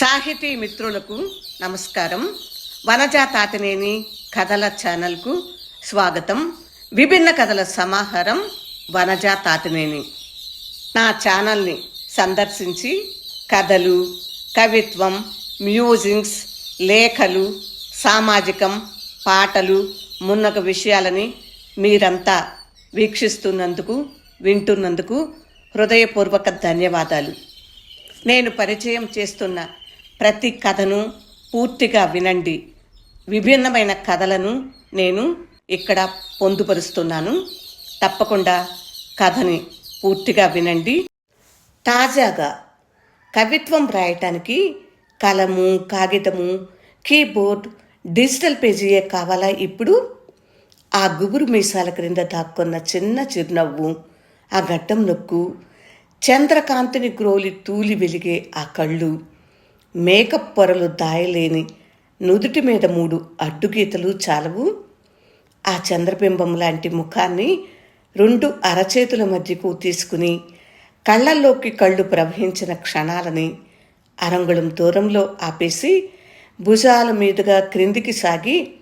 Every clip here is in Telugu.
సాహితీ మిత్రులకు నమస్కారం. వనజా తాతినేని కథల ఛానల్కు స్వాగతం. విభిన్న కథల సమాహారం వనజా తాతినేని నా ఛానల్ని సందర్శించి కథలు కవిత్వం మ్యూజింగ్స్ లేఖలు సామాజికం పాటలు మున్నగ విషయాలని మీరంతా వీక్షిస్తున్నందుకు వింటున్నందుకు హృదయపూర్వక ధన్యవాదాలు. నేను పరిచయం చేస్తున్న ప్రతి కథను పూర్తిగా వినండి. విభిన్నమైన కథలను నేను ఇక్కడ పొందుపరుస్తున్నాను. తప్పకుండా కథని పూర్తిగా వినండి. తాజాగా కవిత్వం రాయటానికి కలము కాగితము కీబోర్డ్ డిజిటల్ పేజీయే కావాలా ఇప్పుడు? ఆ గుబురు మీసాల క్రింద దాక్కున్న చిన్న చిరునవ్వు ఆ గడ్డం నొక్కు చంద్రకాంతిని గ్రోలి తూలి వెలిగే ఆ కళ్ళు. మేకప్ పొరలు దాయలేని నుదుటి మీద మూడు అడ్డుగీతలు చాలవు. ఆ చంద్రబింబం లాంటి ముఖాన్ని రెండు అరచేతుల మధ్యకు తీసుకుని కళ్ళల్లోకి కళ్ళు ప్రవహించిన క్షణాలని అరంగుళం దూరంలో ఆపేసి భుజాల మీదుగా క్రిందికి సాగి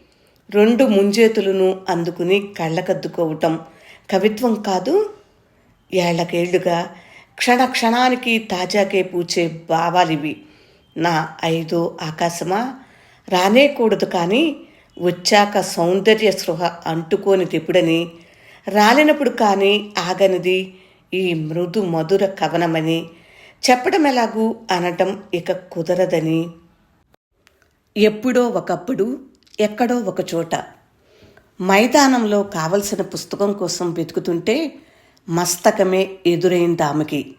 రెండు ముంజేతులను అందుకుని కళ్ళకద్దుకోవటం కవిత్వం కాదు. ఏళ్ళకేళ్ళుగా క్షణ క్షణానికి తాజాకే పూచే భావాలివి. నా ఐదో ఆకాశమా? రానేకూడదు కానీ వచ్చాక సౌందర్య స్పృహ అంటుకోనిదెప్పుడని రాలినప్పుడు కానీ ఆగనిది ఈ మృదు మధుర కవనమని చెప్పడం ఎలాగూ అనటం ఇక కుదరదని. ఎప్పుడో ఒకప్పుడు ఎక్కడో ఒకచోట మైదానంలో కావలసిన పుస్తకం కోసం వెతుకుతుంటే మస్తకమే ఎదురైంది ఆమెకి.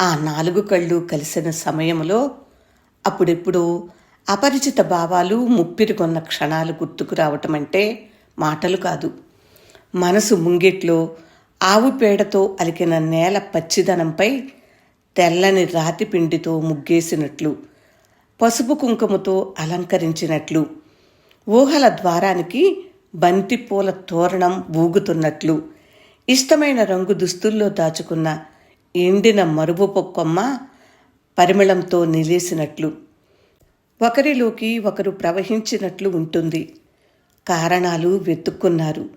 ఆ నాలుగు కళ్ళు కలిసిన సమయంలో అప్పుడెప్పుడు అపరిచిత భావాలు ముప్పిరికొన్న క్షణాలు గుర్తుకు రావటం అంటే మాటలు కాదు. మనసు ముంగిట్లో ఆవు పేడతో అలికిన నేల పచ్చిదనంపై తెల్లని రాతి పిండితో ముగ్గేసినట్లు పసుపు కుంకుమతో అలంకరించినట్లు ఊహల ద్వారానికి బంతిపూల తోరణం ఊగుతున్నట్లు ఇష్టమైన రంగు దుస్తుల్లో దాచుకున్న ఎండిన మరువు కొమ్మ పరిమళంతో నిలేసినట్లు. ఒకరిలోకి ఒకరు ప్రవహించినట్లు ఉంటుంది. కారణాలు వెతుక్కున్నారు.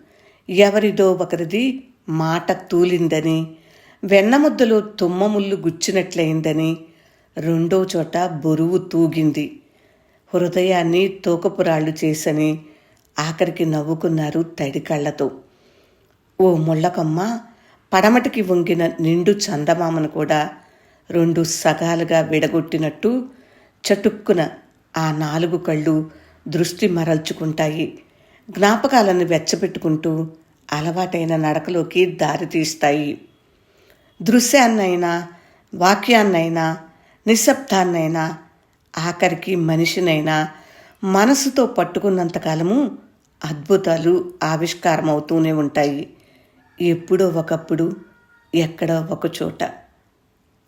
ఎవరిదో ఒకరిది మాట తూలిందని వెన్నముద్దలో తుమ్మముళ్ళు గుచ్చినట్లయిందని రెండో చోట బరువు తూగింది. హృదయాన్ని తోకపురాళ్ళు చేసని ఆఖరికి నవ్వుకున్నారు తడి కళ్ళతో ఓ ముళ్ళకమ్మ పడమటికి వంగిన నిండు చందమామను కూడా రెండు సగాలుగా విడగొట్టినట్టు చటుక్కున ఆ నాలుగు కళ్ళు దృష్టి మరల్చుకుంటాయి. జ్ఞాపకాలను వెచ్చబెట్టుకుంటూ అలవాటైన నడకలోకి దారితీస్తాయి దృశ్యాన్నైనా వాక్యాన్నైనా నిశ్శబ్దాన్నైనా ఆఖరికి మనిషినైనా మనసుతో పట్టుకున్నంతకాలము అద్భుతాలు ఆవిష్కారమవుతూనే ఉంటాయి. ఎప్పుడో ఒకప్పుడు ఎక్కడో ఒక చోట.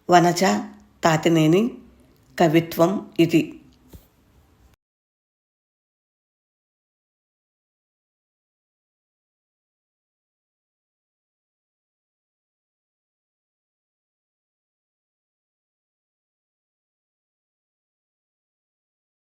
వనజ తాతినేని కవిత్వం ఇది.